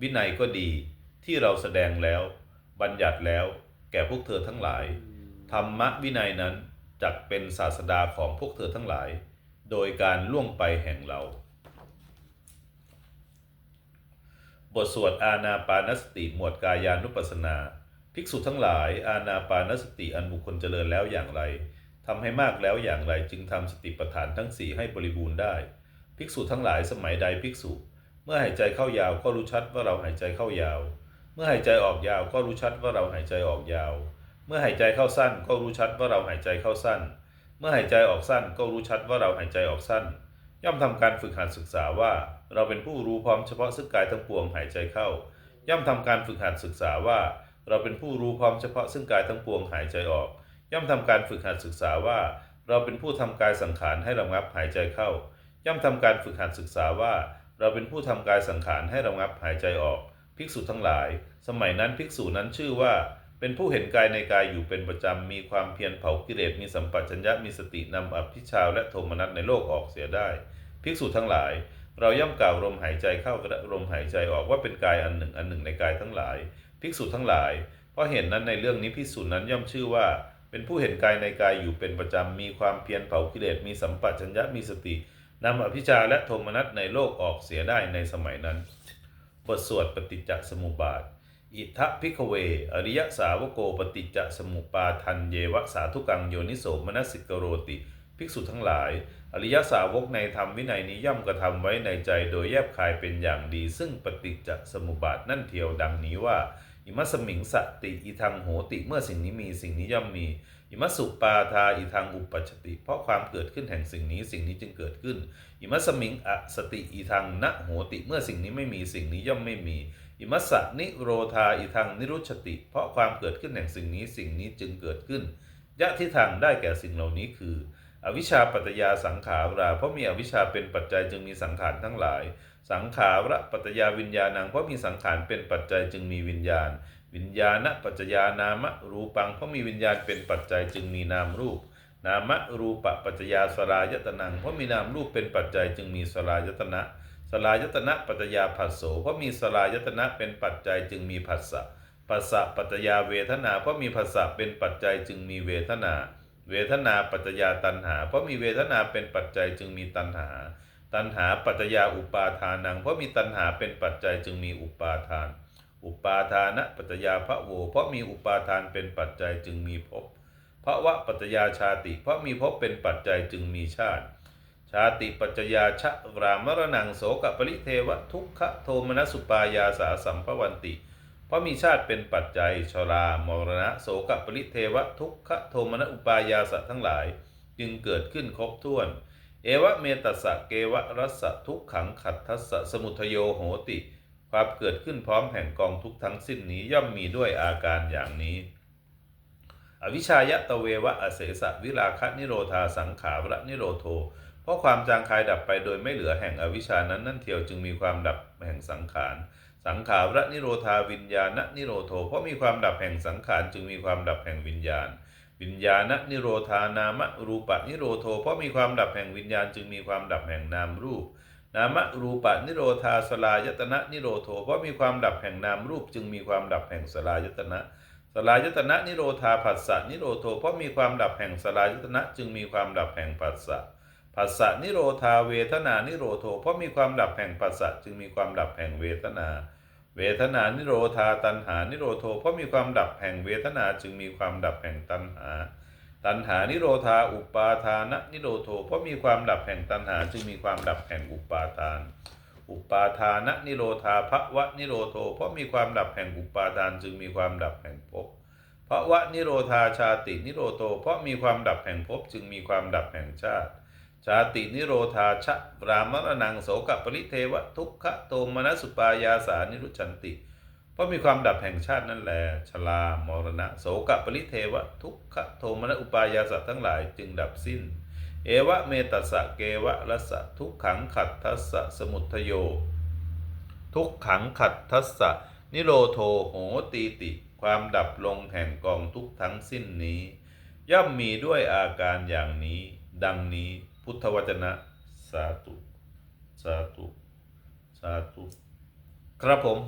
วินัยก็ดีที่เราแสดงแล้ว บัญญัติแล้วแก่พวกเธอทั้งหลาย ธรรมะวินัยนั้นจักเป็นศาสดาของพวกเธอทั้งหลาย โดยการล่วงไปแห่งเรา บทสวดอาณาปานสติหมวดกายานุปัสสนา ภิกษุทั้งหลาย อาณาปานสติอันบุคคลเจริญแล้วอย่างไรทำให้มากแล้วอย่างไรจึงทำสติปัฏฐานทั้งสี่ให้บริบูรณ์ได้ ภิกษุทั้งหลายสมัยใดภิกษุ มื่อหายใจเข้ายาวก็รู้ชัดว่าเราหายใจเข้ายาว เมื่อหายใจออกยาวก็รู้ชัดว่าเราหายใจออกยาว เมื่อหายใจเข้าสั้นก็รู้ชัดว่าเราหายใจเข้าสั้น เมื่อหายใจออกสั้นก็รู้ชัดว่าเราหายใจออกสั้น ย่อมทำการฝึกหัดศึกษาว่า เราเป็นผู้รู้พร้อมเฉพาะซึ่งกายทั้งปวงหายใจเข้า ย่อมทำการฝึกหัดศึกษาว่า เราเป็นผู้รู้พร้อมเฉพาะซึ่งกายทั้งปวงหายใจออก ย่อมทำการฝึกหัดศึกษาว่า เราเป็นผู้ทำกายสังขารให้ระงับหายใจเข้า ย่อมทำการฝึกหัดศึกษาว่า เราเป็นผู้ทำกายสังขารให้ระงับหายใจออก ภิกษุทั้งหลาย สมัยนั้นภิกษุนั้นชื่อว่า เป็นผู้เห็นกายในกายอยู่เป็นประจำมีความเพียรเผากิเลสมีสัมปชัญญะมีสตินำอภิชาวและโทมนัสในโลกออกเสียได้ ภิกษุทั้งหลาย เราย่อมกล่าวลมหายใจเข้าและลมหายใจออกว่าเป็นกายอันหนึ่งอันหนึ่งในกายทั้งหลาย ภิกษุทั้งหลาย เพราะเห็นนั้นในเรื่องนี้ภิกษุนั้นย่อมชื่อว่า เป็นผู้เห็นกายในกายอยู่เป็นประจำมีความเพียรเผากิเลสมีสัมปชัญญะมีสติ นำอภิชาและโทมนัสในโลกออกเสียได้ในสมัยนั้น บทสวดปฏิจจสมุปบาท อิทะพิกเว อริยสาวโกปฏิจจสมุปปาทันเยวะสาธุกังโยนิโสมนสิกโรติ ภิกษุทั้งหลาย อริยสาวกในธรรมวินัยนี้ย่อมกระทำไว้ในใจโดยแยบคายเป็นอย่างดี ซึ่งปฏิจจสมุปบาทนั่นเทียวดังนี้ว่า อิมัสมิงสติอิทังโหติเมื่อสิ่งนี้มีสิ่งนี้ย่อมมีอิมัสุปาทาอิทังอุปชติ เพราะความเกิดขึ้นแห่งสิ่งนี้สิ่งนี้จึงเกิดขึ้นอิมัสมิงอสติอิทังนะโหติเมื่อสิ่งนี้ไม่มีสิ่งนี้ย่อมไม่มีอิมัสสะนิโรธาอิทังนิรุชติ เพราะความเกิดขึ้นแห่งสิ่งนี้สิ่งนี้จึงเกิดขึ้นยะที่ทางได้แก่สิ่งเหล่านี้คือ อวิชชาปัจจยาสังขารา เพราะมีอวิชชาเป็นปัจจัยจึงมีสังขารทั้งหลาย สังขาระปัจจยาวิญญาณังเพราะมีสังขารเป็นปัจจัยจึงมีวิญญาณ วิญญาณปัจจยานามะรูปังเพราะมีวิญญาณเป็นปัจจัยจึงมีนามรูป นามะรูปปัจจยาสลายตนังเพราะมีนามรูปเป็นปัจจัยจึงมีสลายตนะสลายตนะปัจจยาผัสโสเพราะมีสลายตนะเป็นปัจจัยจึงมีผัสสะผัสสะปัจจยาเวทนาเพราะมีผัสสะเป็นปัจจัยจึงมีเวทนา เวทนาปัจจยาตัณหา เพราะมีเวทนาเป็นปัจจัยจึงมีตัณหา ตัณหาปัจจยาอุปาทานัง เพราะมีตัณหาเป็นปัจจัยจึงมีอุปาทาน อุปาทานะปัจจยาพระโว เพราะมีอุปาทานเป็นปัจจัยจึงมีภพเพราะวะปัจจยาชาติ เพราะมีภพเป็นปัจจัยจึงมีชาติ ชาติปัจจยาชะรามรณังโสกปริเทวะทุกขโทมนัสสุปายาสาสัมภวันติ เพราะมีชาติเป็นปัจจัยชรามรณะโสกปริเทวะทุกขโทมนอุปายาสะทั้งหลาย จึงเกิดขึ้นครบถ้วน เอวะเมตัสสะเกวะรัสสะทุกขังขัดทัสสะสมุทโยโหติ ความเกิดขึ้นพร้อมแห่งกองทุกทั้งสิ้นนี้ย่อมมีด้วยอาการอย่างนี้ อวิชายะตะเววะอเสสะวิราคะนิโรธาสังขารนิโรโท เพราะความจางคายดับไปโดยไม่เหลือแห่งอวิชชานั้นนั่นเทียวจึงมีความดับแห่งสังขารสังขารนิโรธาวิญญาณนิโรโท เพราะมีความดับแห่งสังขารจึงมีความดับแห่งวิญญาณ วิญญาณนิโรธานามรูปะนิโรโท เพราะมีความดับแห่งวิญญาณจึงมีความดับแห่งนามรูป นามรูปะนิโรธาสลายตนะนิโรโท เพราะมีความดับแห่งนามรูป จึงมีความดับแห่งสลายตนะสลายตนะนิโรธาผัสสะนิโรโท เพราะมีความดับแห่งสลายตนะจึงมีความดับแห่งผัสสะผัสสะนิโรธาเวทนานิโรโท เพราะมีความดับแห่งผัสสะจึงมีความดับแห่งเวทนา เวทนานิโรธาตัณหานิโรโทเพราะมีความดับแห่งเวทนาจึงมีความดับแห่งตัณหา ตัณหานิโรธาอุปาทานนิโรโทเพราะมีความดับแห่งตัณหาจึงมีความดับแห่งอุปาทาน อุปาทานนิโรธาภวะนิโรโทเพราะมีความดับแห่งอุปาทานจึงมีความดับแห่งภพภวะนิโรธาชาตินิโรโทเพราะมีความดับแห่งภพจึงมีความดับแห่งชาติ ชาตินิโรธาชะรามรณังโสกปริเทวะทุกขโทมนัสุปายาสานิรุชันติ เพราะมีความดับแห่งชาตินั่นแล ชลามรณะโสกปริเทวะทุกขโทมนัสอุปายาสทั้งหลายจึงดับสิ้น เอวะเมตัสะเกวะรัสะทุกขังขัดทัสสะสมุทโย ทุกขังขัดทัสสะนิโรโทโหตีติ ความดับลงแห่งกองทุกทั้งสิ้นนี้ ย่อมมีด้วยอาการอย่างนี้ ดังนี้ พุทธวจนะสาธุ สาธุ สาธุ ครับผม